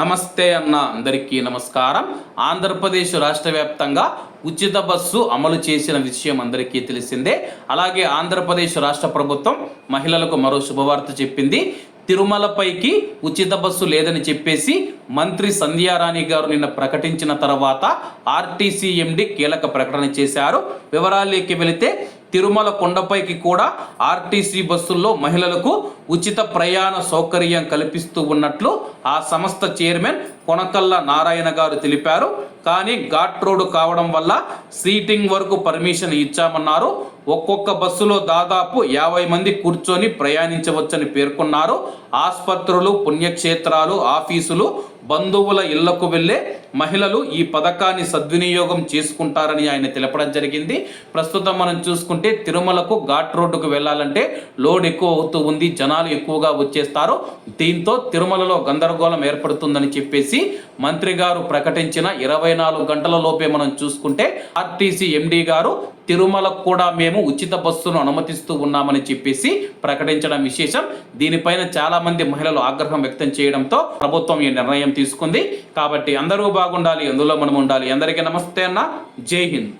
నమస్తే అన్న అందరికీ నమస్కారం. ఆంధ్రప్రదేశ్ రాష్ట్ర వ్యాప్తంగా ఉచిత బస్సు అమలు చేసిన విషయం అందరికీ తెలిసిందే. అలాగే ఆంధ్రప్రదేశ్ రాష్ట్ర ప్రభుత్వం మహిళలకు మరో శుభవార్త చెప్పింది. తిరుమలపైకి ఉచిత బస్సు లేదని చెప్పేసి మంత్రి సంధ్యారాణి గారు నిన్న ప్రకటించిన తర్వాత ఆర్టీసీ ఎండి కీలక ప్రకటన చేశారు. వివరాల్లోకి వెళితే తిరుమల కొండపైకి కూడా ఆర్టీసీ బస్సుల్లో మహిళలకు ఉచిత ప్రయాణ సౌకర్యం కల్పిస్తూ ఉన్నట్లు ఆ సంస్థ చైర్మన్ కొనకల్ల నారాయణ గారు తెలిపారు. కానీ ఘాట్ రోడ్డు కావడం వల్ల సీటింగ్ వరకు పర్మిషన్ ఇచ్చామన్నారు. ఒక్కొక్క బస్సులో దాదాపు యాభై మంది కూర్చొని ప్రయాణించవచ్చని పేర్కొన్నారు. ఆసుపత్రులు పుణ్యక్షేత్రాలు ఆఫీసులు బంధువుల ఇళ్ళకు వెళ్ళే మహిళలు ఈ పథకాన్ని సద్వినియోగం చేసుకుంటారని ఆయన తెలపడం జరిగింది. ప్రస్తుతం మనం చూసుకుంటే తిరుమలకు ఘాట్ రోడ్డుకు వెళ్ళాలంటే లోడ్ ఎక్కువ అవుతూ ఉంది. జనాలు ఎక్కువగా వచ్చేస్తారు దీంతో తిరుమలలో గందరగోళం ఏర్పడుతుందని చెప్పేసి మంత్రి గారు ప్రకటించిన ఇరవై నాలుగు గంటల లోపే మనం చూసుకుంటే ఆర్టీసీ ఎండి గారు తిరుమలకు కూడా మేము ఉచిత బస్సును అనుమతిస్తూ ఉన్నామని చెప్పేసి ప్రకటించడం విశేషం. దీనిపైన చాలా మంది మహిళలు ఆగ్రహం వ్యక్తం చేయడంతో ప్రభుత్వం ఈ నిర్ణయం తీసుకుంది. కాబట్టి అందరూ బాగుండాలి అందులో మనం ఉండాలి. అందరికీ నమస్తే అన్న. జై హింద్.